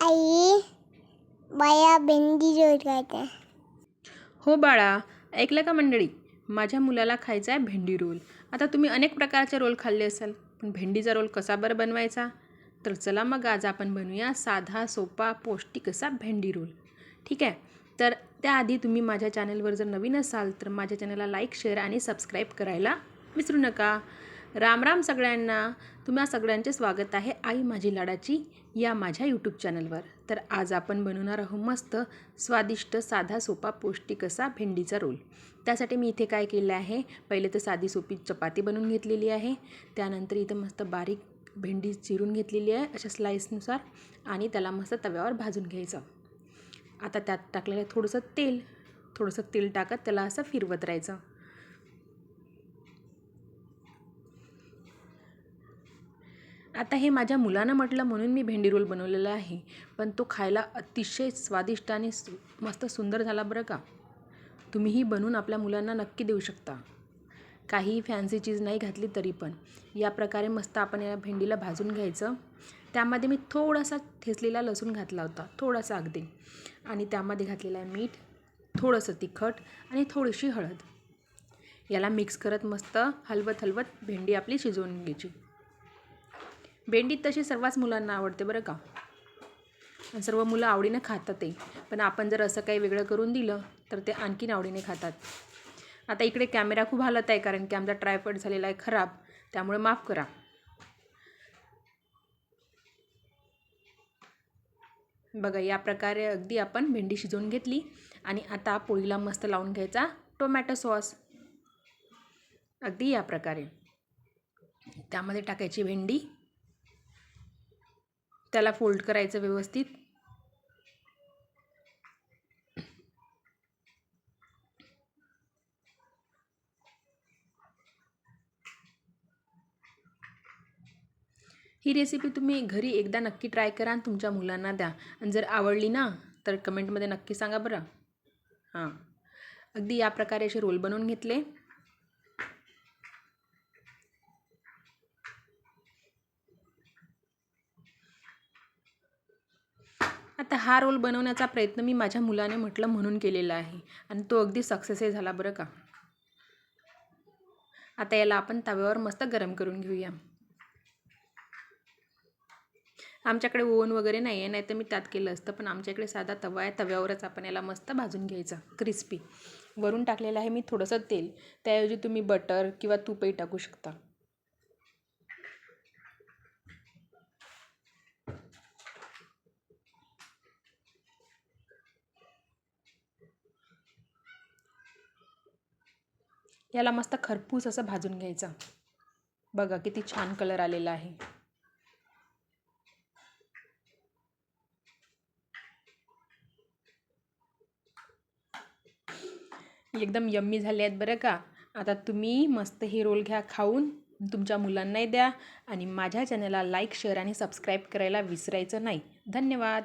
आई बाया भेंडी खायचा हो बाळा ऐकलं का मंडळी? माझ्या मुलाला खायचा आहे भेंडी रोल. आता तुम्ही अनेक प्रकारचे रोल खाल्ले असाल पण भेंडीचा रोल कसा बरं बनवायचा? तर चला मग आज आपण बनवूया साधा सोपा पौष्टिक असा भेंडी रोल. ठीक आहे? तर त्याआधी तुम्ही माझ्या चॅनलवर जर नवीन असाल तर माझ्या चॅनलला लाईक शेअर आणि सबस्क्राईब करायला विसरू नका. राम राम सगळ्यांना. तुम्हा सगळ्यांचे स्वागत आहे आई माझी लाडाची या माझ्या यूट्यूब चॅनलवर तर आज आपण बनवणार आहोत मस्त स्वादिष्ट साधा सोपा पौष्टिक असा भेंडीचा रोल. त्यासाठी मी इथे काय केलं आहे पहिले तर साधी सोपी चपाती बनवून घेतलेली आहे. त्यानंतर इथं मस्त बारीक भेंडी चिरून घेतलेली आहे अशा स्लाईसनुसार आणि त्याला मस्त तव्यावर भाजून घ्यायचं. आता त्यात टाकलेलं थोडंसं तेल थोडंसं तेल टाकत त्याला असं फिरवत राहायचं. आता हे माझ्या मुलानं म्हटलं म्हणून मी भेंडी रोल बनवलेला आहे. पण तो खायला अतिशय स्वादिष्ट आणि सु मस्त सुंदर झाला बरं का? तुम्हीही बनवून आपल्या मुलांना नक्की देऊ शकता. काहीही फॅन्सी चीज नाही घातली तरी पण. या प्रकारे मस्त आपण या भेंडीला भाजून घ्यायचं. त्यामध्ये मी थोडासा ठेचलेला लसूण घातला होता थोडासा अगदी. आणि त्यामध्ये घातलेलं आहे मीठ थोडंसं तिखट आणि थोडीशी हळद. याला मिक्स करत मस्त हलवत हलवत भेंडी आपली शिजवून घ्यायची. भेंडी तशी सर्वच मुलांना आवडते बरं का? आणि सर्व मुलं आवडीनं खातात ते. पण आपण जर असं काही वेगळं करून दिलं तर ते आणखीन आवडीने खातात. आता इकडे कॅमेरा खूप हालत आहे कारण की आमचा ट्रायपॉड झालेला आहे खराब. त्यामुळे माफ करा. बघा या प्रकारे अगदी आपण भेंडी शिजवून घेतली आणि आता पोळीला मस्त लावून घ्यायचा टोमॅटो सॉस. अगदी या प्रकारे. त्यामध्ये टाकायची भेंडी. त्याला फोल्ड करायचं व्यवस्थित. ही रेसिपी तुम्ही घरी एकदा नक्की ट्राय करा आणि तुमच्या मुलांना द्या. आणि जर आवडली ना तर कमेंटमध्ये नक्की सांगा बरं. हां. अगदी या प्रकारे असे रोल बनवून घेतले. आता हा रोल बनवण्याचा प्रयत्न मी माझ्या मुलाने म्हटलं म्हणून केलेला आहे. आणि तो अगदी सक्सेसही झाला बरं का? आता याला आपण तव्यावर मस्त गरम करून घेऊया. आमच्याकडे ओवन वगैरे नाही आहे नाही तर मी त्यात केलं असतं पण आमच्याकडे साधा तवा आहे तव्यावरच आपण याला मस्त भाजून घ्यायचा क्रिस्पी वरून टाकलेलं आहे मी थोडंसं तेल. त्याऐवजी तुम्ही बटर किंवा तूपही टाकू शकता. याला मस्त खरपूस असं भाजून घ्यायचं. बघा किती छान कलर आलेला आहे. एकदम यम्मी झाले आहेत बरं का. आता तुम्ही मस्त हे रोल घ्या खाऊन तुमच्या मुलांनाही द्या आणि माझ्या चॅनलला लाईक शेअर आणि सबस्क्राईब करायला विसरायचं नाही. धन्यवाद.